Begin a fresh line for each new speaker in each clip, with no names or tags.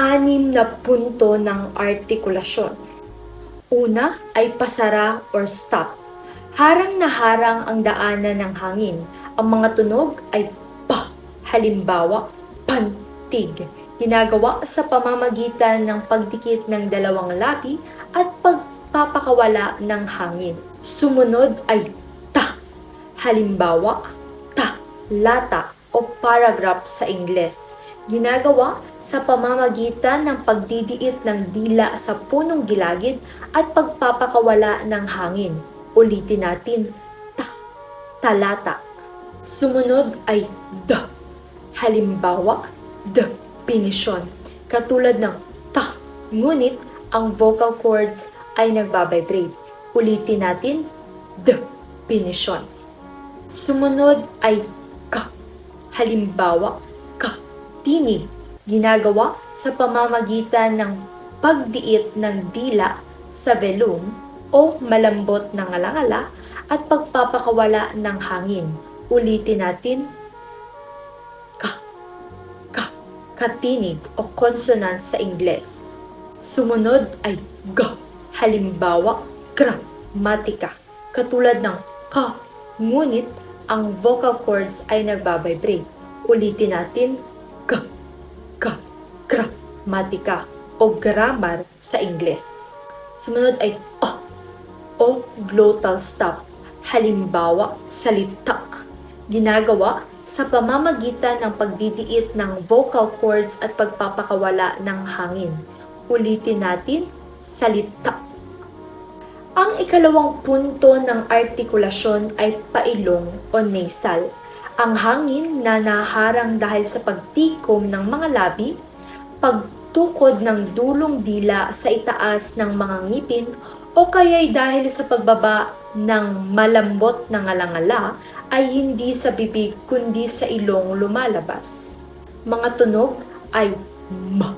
anim na punto ng artikulasyon. Una ay pasara or stop. Harang na harang ang daanan ng hangin. Ang mga tunog ay pa, halimbawa, pantig. Ginagawa sa pamamagitan ng pagdikit ng dalawang labi at pagpapakawala ng hangin. Sumunod ay ta, halimbawa, ta, lata o paragraph sa Ingles. Ginagawa sa pamamagitan ng pagdidiit ng dila sa punong gilagid at pagpapakawala ng hangin. Ulitin natin, ta, talata. Sumunod ay da. Halimbawa, definition. Katulad ng ta, ngunit ang vocal cords ay nagbabibrate. Ulitin natin, definition. Sumunod ay ka. Halimbawa, tinig. Ginagawa sa pamamagitan ng pagdiit ng dila sa velum o malambot na ngalangala at pagpapakawala ng hangin. Ulitin natin, ka, ka, katinig o consonant sa Ingles. Sumunod ay ga, halimbawa, gramatika. Katulad ng ka, ngunit ang vocal cords ay nagbabibrate. Ulitin natin, ga, gramatika o grammar sa Ingles. Sumunod ay o, o glottal stop. Halimbawa, salita. Ginagawa sa pamamagitan ng pagdidiit ng vocal cords at pagpapakawala ng hangin. Ulitin natin, salita. Ang ikalawang punto ng artikulasyon ay pailong o nasal. Ang hangin na naharang dahil sa pagtikom ng mga labi, pagtukod ng dulong dila sa itaas ng mga ngipin o kaya'y dahil sa pagbaba ng malambot na ngalangala ay hindi sa bibig kundi sa ilong lumalabas. Mga tunog ay ma.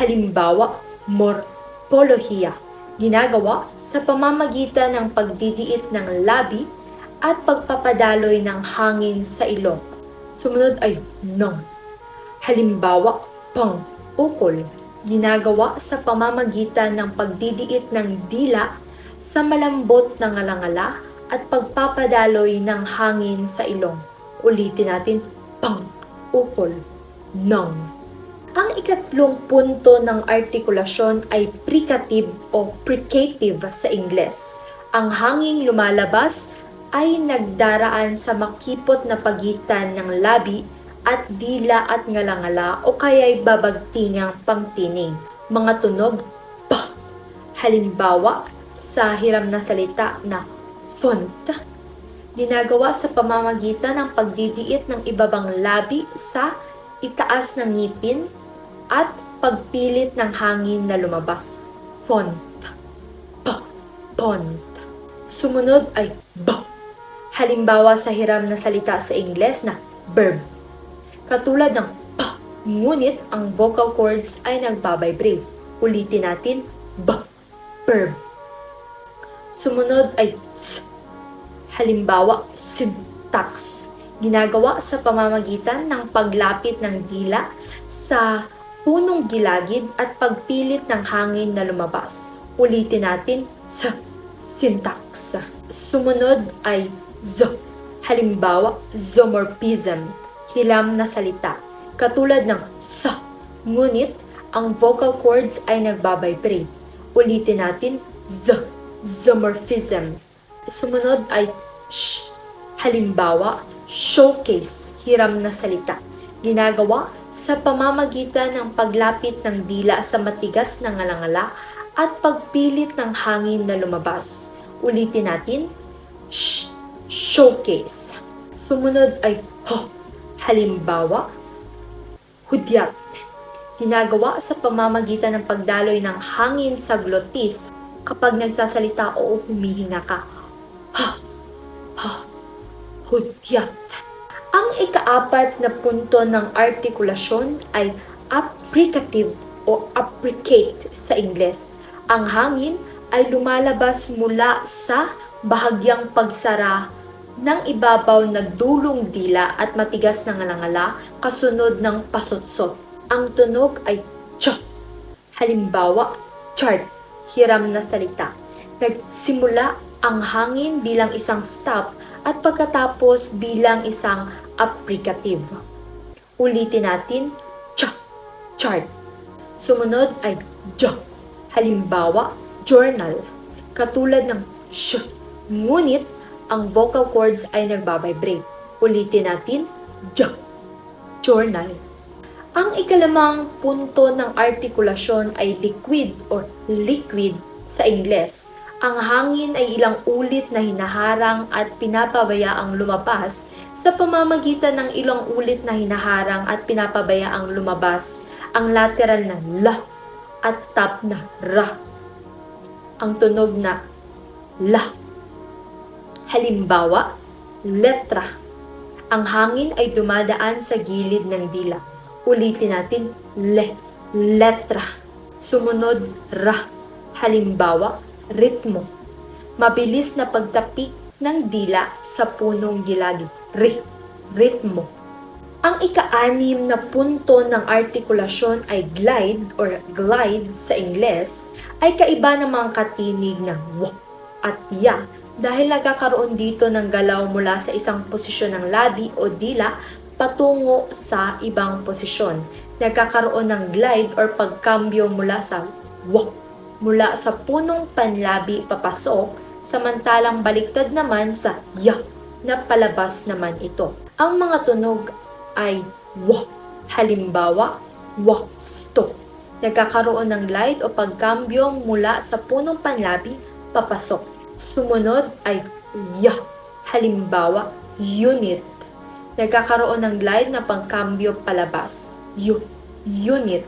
Halimbawa, morpolohiya. Ginagawa sa pamamagitan ng pagdidiit ng labi at pagpapadaloy ng hangin sa ilong. Sumunod ay nong. Halimbawa, pang ukol. Ginagawa sa pamamagitan ng pagdidiit ng dila sa malambot na ngalangala at pagpapadaloy ng hangin sa ilong. Ulitin natin, pang, ukol, nong. Ang ikatlong punto ng artikulasyon ay pricative o fricative sa Ingles. Ang hanging lumalabas ay nagdaraan sa makipot na pagitan ng labi at dila at ngalangala o kaya'y babagtingang pangtining. Mga tunog, pa. Halimbawa, sa hiram na salita na font. Ginagawa sa pamamagitan ng pagdidiit ng ibabang labi sa itaas ng ngipin at pagpilit ng hangin na lumabas. Font. Pa. Pont. Sumunod ay ba. Halimbawa sa hiram na salita sa Ingles na verb. Katulad ng pa, ngunit ang vocal cords ay nagbabibrate. Ulitin natin, ba, verb. Sumunod ay s. Halimbawa, syntax. Ginagawa sa pamamagitan ng paglapit ng dila sa punong gilagid at pagpilit ng hangin na lumabas. Ulitin natin, s. Syntax. Sumunod ay z. Halimbawa, zoomorphism hilam na salita, katulad ng sa, ngunit ang vocal cords ay nagbabibrate. Ulitin natin, z, zoomorphism. Sumunod ay sh, halimbawa, showcase, hiram na salita. Ginagawa sa pamamagitan ng paglapit ng dila sa matigas na ngalangala at pagpilit ng hangin na lumabas. Ulitin natin, sh, showcase. Sumunod ay ho, Halimbawa, hudyat. Ginagawa sa pamamagitan ng pagdaloy ng hangin sa glotis kapag nagsasalita o humihinga ka. Ha, ha, hudyat. Ang ikaapat na punto ng artikulasyon ay applicative o applicate sa Ingles. Ang hangin ay lumalabas mula sa bahagyang pagsara ng ibabaw na dulong dila at matigas na ngalangala kasunod ng pasutsot. Ang tunog ay cha. Halimbawa, chart, hiram na salita. Nagsimula ang hangin bilang isang stop at pagkatapos bilang isang applicative. Ulitin natin, cha, chart. Sumunod ay ja. Halimbawa, journal. Katulad ng sh. Ngunit, ang vocal cords ay nagbabibrate. Ulitin natin, ja. Journal. Ang ikalamang punto ng artikulasyon ay liquid or liquid sa Ingles. Ang hangin ay ilang ulit na hinaharang at pinapabayaang lumabas sa pamamagitan ng ilang ulit na hinaharang at pinapabayaang lumabas ang lateral na la at top na ra. Ang tunog na la. Halimbawa, letra. Ang hangin ay dumadaan sa gilid ng dila. Ulitin natin, le, letra. Sumunod, ra. Halimbawa, ritmo. Mabilis na pagtapik ng dila sa punong gilagid. Ri, ritmo. Ang ika-anim na punto ng artikulasyon ay glide or glide sa Ingles ay kaiba ng mga katinig ng w at ya dahil nagkakaroon dito ng galaw mula sa isang posisyon ng labi o dila patungo sa ibang posisyon. Nagkakaroon ng glide or pagkambyo mula sa w mula sa punong panlabi papasok samantalang baliktad naman sa ya na palabas naman ito. Ang mga tunog ay wa. Halimbawa, wasto. Nagkakaroon ng glide o pagkambyo mula sa punong panlabi papasok. Sumunod ay ya. Halimbawa, unit. Nagkakaroon ng glide na pagkambyo palabas. U. Unit.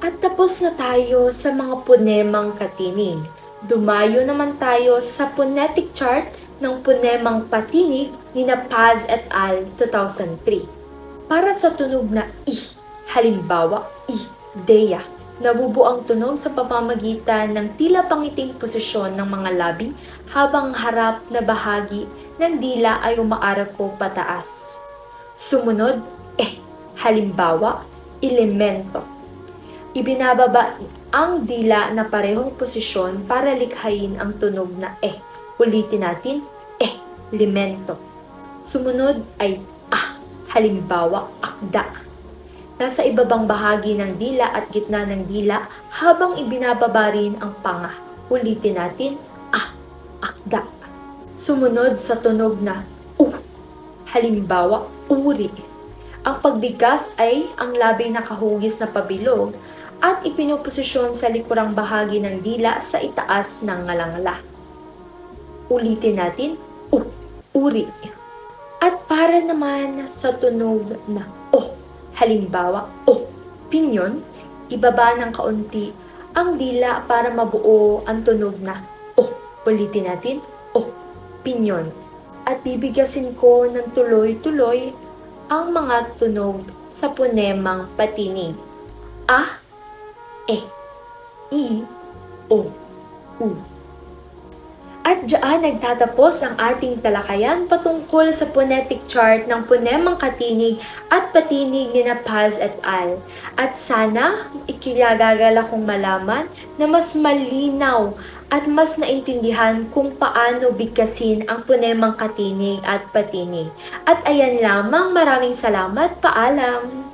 At tapos na tayo sa mga punemang katinig. Dumayo naman tayo sa phonetic chart ng punemang patinig ni na Paz et al. 2003. Para sa tunog na i, halimbawa i, dea, nabubuo ang tunog sa pamamagitan ng tila pangiting posisyon ng mga labi habang harap na bahagi ng dila ay umaarako pataas. Sumunod, eh, halimbawa, elemento. Ibinababa ang dila na parehong posisyon para likhain ang tunog na eh. Ulitin natin, eh, limento. Sumunod ay ah, halimbawa akda. Nasa ibabang bahagi ng dila at gitna ng dila habang ibinababa rin ang panga. Ulitin natin, ah, akda. Sumunod sa tunog na u, halimbawa uri. Ang pagbigkas ay ang labi nakahugis na pabilog at ipinoposisyon sa likurang bahagi ng dila sa itaas ng ngalangala. Ulitin natin, u, uri. At para naman sa tunog na O, halimbawa O, pinyon, ibaba ng kaunti ang dila para mabuo ang tunog na O. Ulitin natin, O, pinyon. At bibigyasin ko ng tuloy-tuloy ang mga tunog sa punemang patinig. A, E, I, O, U. At diyan nagtatapos ang ating talakayan patungkol sa phonetic chart ng punemang katinig at patinig ni na Paz et al. At sana ikilagagala kong malaman na mas malinaw at mas naintindihan kung paano bigkasin ang punemang katinig at patinig. At ayan lamang, maraming salamat, paalam!